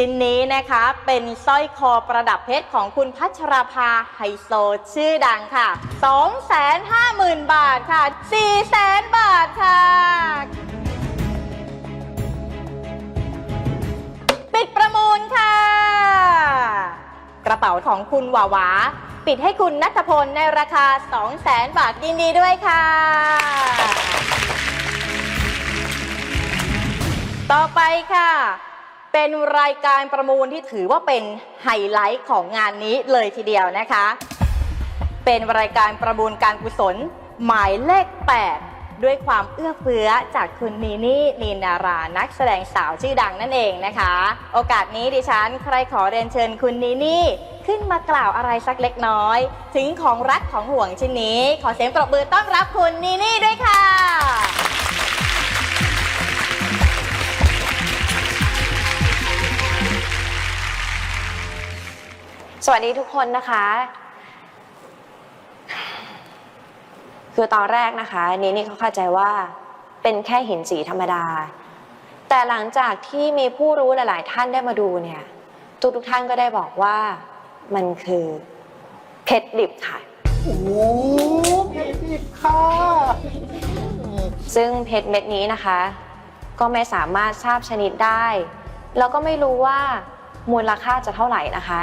ชิ้นนี้นะคะเป็นสร้อยคอประดับเพชรของคุณพัชราภาไฮโซชื่อดังค่ะ 250,000 บาทค่ะ 400,000 บาทค่ะ ปิดประมูลค่ะ กระเป๋าของคุณหวาหวา ปิดให้คุณนัทพลในราคา 200,000 บาทยินดีด้วยค่ะต่อไปค่ะ เป็นรายการประมูลที่ถือว่าเป็นไฮไลท์ของงานนี้เลยทีเดียวนะคะ เป็นรายการประมูลการกุศลหมายเลข 8 ด้วยความเอื้อเฟื้อจากคุณนีนี่นีนารานักแสดงสาวชื่อดังนั่นเองนะคะ โอกาสนี้ดิฉันใครขอเรียนเชิญคุณนีนี่ขึ้นมากล่าวอะไรสักเล็กน้อย ถึงของรักของห่วงชิ้นนี้ ขอเสียงปรบมือต้อนรับคุณนีนี่ด้วยค่ะ สวัสดีทุกคนนะคะ คือตอนแรกนะคะนี่นี่เขาเข้าใจว่าเป็นแค่หินสีธรรมดา แต่หลังจากที่มีผู้รู้หลาย ๆ ท่านได้มาดูเนี่ยทุกทุกๆท่านก็ได้บอกว่ามันคือเพชรดิบค่ะ โอ้โหเพชรดิบค่ะ ซึ่งเพชรเม็ดนี้นะคะ ก็ไม่สามารถทราบชนิดได้ แล้วก็ไม่รู้ว่ามูลค่าจะเท่าไหร่นะคะ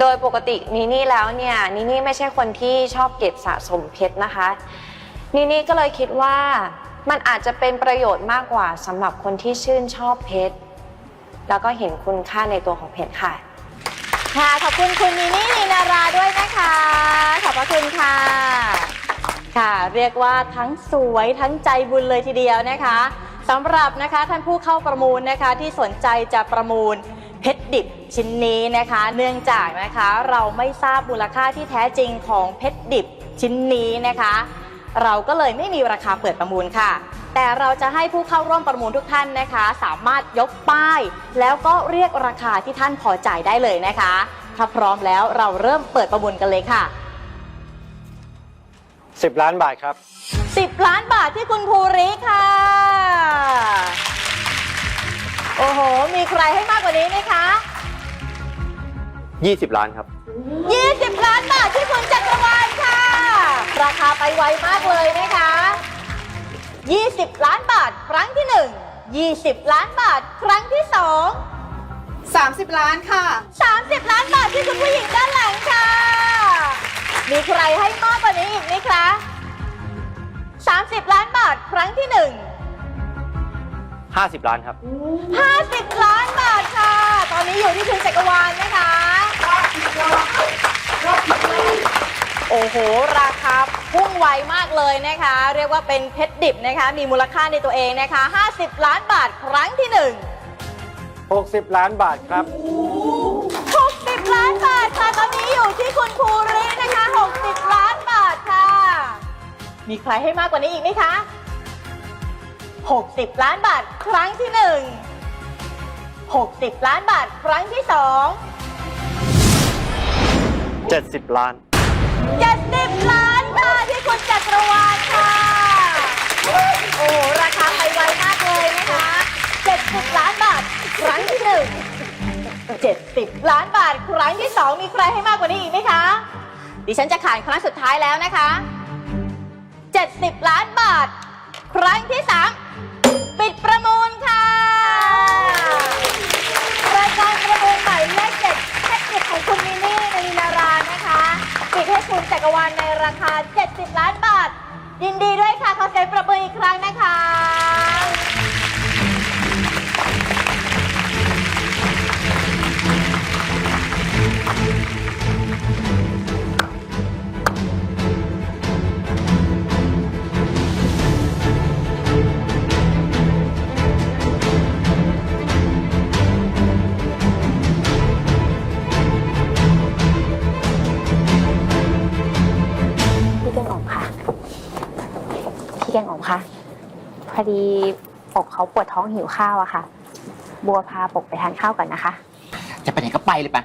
โดยปกตินีนี่แล้วเนี่ยนีนี่ไม่ใช่คนที่ชอบเก็บสะสมเพชรนะคะนีนี่ก็เลยคิดว่ามันอาจจะเป็นประโยชน์มากกว่าสำหรับคนที่ชื่นชอบเพชรแล้วก็เห็นคุณค่าในตัวของเพชรค่ะ ค่ะขอบคุณคุณนีนี่นีนาราด้วยนะคะ ขอบพระคุณค่ะ ค่ะเรียกว่าทั้งสวยทั้งใจบุญเลยทีเดียวนะคะสำหรับนะคะท่านผู้เข้าประมูลนะคะที่สนใจจะประมูล เพชรดิบชิ้นนี้นะคะ เนื่องจากนะคะเราไม่ทราบมูลค่าที่แท้จริงของเพชรดิบชิ้นนี้นะคะ เราก็เลยไม่มีราคาเปิดประมูลค่ะ แต่เราจะให้ผู้เข้าร่วมประมูลทุกท่านนะคะ สามารถยกป้าย แล้วก็เรียกราคาที่ท่านพอใจได้เลยนะคะ ถ้าพร้อมแล้วเราเริ่มเปิดประมูลกันเลยค่ะ 10 ล้านบาทครับ 10 ล้านบาทที่คุณภูริค่ะ โอ้โห มีใครให้มากกว่านี้ไหมคะ 20 ล้านครับ 20 ล้านบาทที่คุณจักรวาลค่ะ ราคาไปไวมากเลยนะคะ 20 ล้านบาทครั้งที่ 1 20 ล้านบาทครั้งที่ 2 30 ล้านค่ะ 30 ล้านบาทที่คุณผู้หญิงด้านหลังค่ะ มีใครให้มากกว่านี้อีกไหมคะ 30 ล้านบาทครั้งที่ 1 50 ล้านครับ 50 ล้านบาทค่ะ ตอนนี้อยู่ที่คุณจักรวาลนะคะ โอ้โห ราคาพุ่งไวมากเลยนะคะ เรียกว่าเป็นเพชรดิบนะคะ มีมูลค่าในตัวเองนะคะ 50 ล้านบาทครั้งที่ 1 60 ล้านบาทครับ 60 ล้านบาทค่ะ ตอนนี้อยู่ที่คุณภูรินะคะ 60 ล้านบาทค่ะ มีใครให้มากกว่านี้อีกไหมคะ 60 ล้านบาทครั้งที่ 1 60 ล้านบาทครั้งที่2 70 ล้าน70ล้านค่ะที่คุณจักรวาลค่ะ โอ้โหราคาไปไวมากเลยนะคะ 70 ล้านบาทครั้งที่ 1 70 ล้านบาทครั้งที่ 2 มีใครให้มากกว่านี้อีกไหมคะ ดิฉันจะขานครั้งสุดท้ายแล้วนะคะ 70 ล้านบาท ครั้งที่ 3 ราลในราคา 70 ล้านบาทยินดีด้วยค่ะ ขอเสียงประมืออีกครั้งนะคะ อดีปกเขาปวดท้องหิวข้าวอะค่ะ บัวพาปกไปทานข้าวก่อนนะคะ จะไปไหนก็ไปเลยปะ